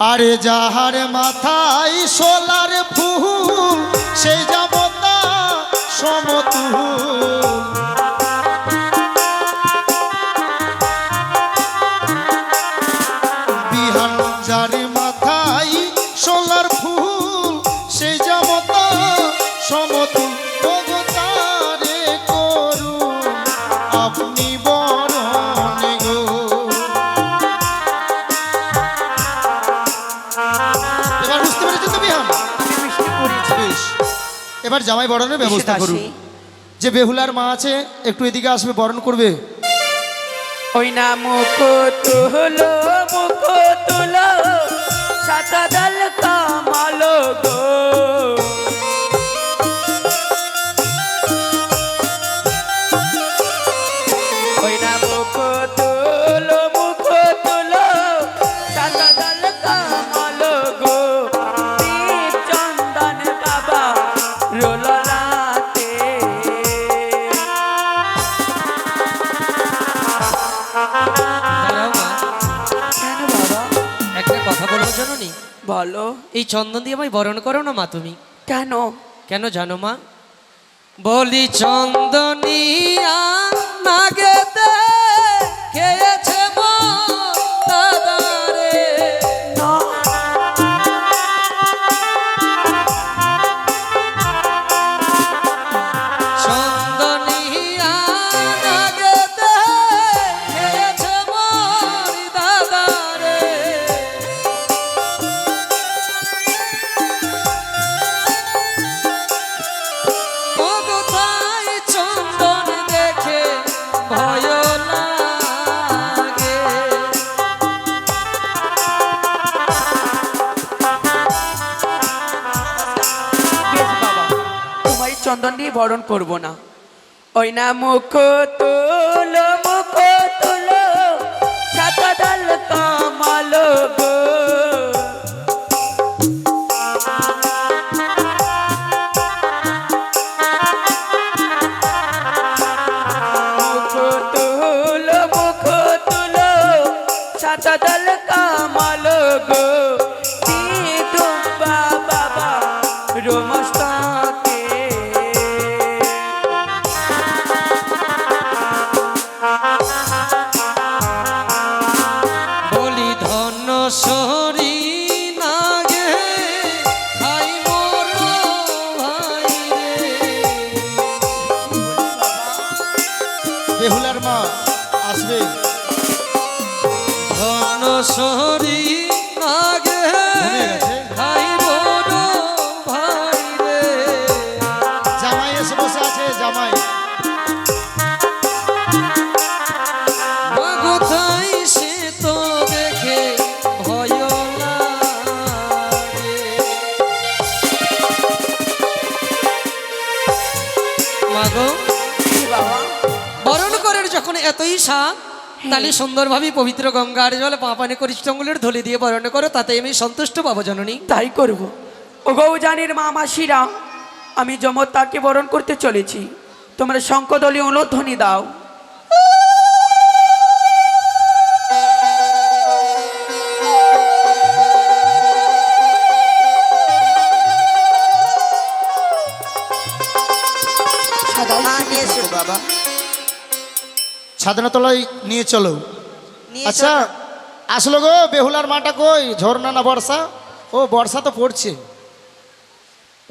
আরে যাহার মাথায় সোলার ফুল সেই যাবতা সমতুল বিহান যার মাথায় সোলার ফুল এবার জামাই বরণের ব্যবস্থা করুন। যে বেহুলার মা আছে একটু এদিকে আসবে বরণ করবে। ওই না মুখ তুলো মুখ তুলো। সাতা দল কামালো গো জানি বলো। এই চন্দন দিয়ে আমায় বরণ করো না মা তুমি। কেন? কেন জানো মা? বলি চন্দনিয়া চন্দন দিয়ে বরণ করব না। ওই না মুখ তুলো মুখ তুলো সাতা ডাল কামালো সরি ঘুমিয়ে গেছে? ভাই রে। জামাই এসে বসে আছে জামাই। কোথায় সে তো দেখে ভয় মাগো বরণ করার যখন এতই সা তাহলে সুন্দরভাবে পবিত্র গঙ্গার জল পাপানে করিষ্টঙ্গুলের ধলে দিয়ে বরণ করো তাতে আমি সন্তুষ্ট পাবো জননী। তাই করব। ও গৌজানির মা মাসিরা আমি যমতাকে বরণ করতে চলেছি। তোমরা শঙ্কদলীয় অনুধ্বনি দাও। বাবা। ছাদনাতলায় নিয়ে চলো। আচ্ছা আসলো গো বেহুলার মাটা কই? ঝর্ণা না বর্ষা? ও বর্ষা তো পড়ছে।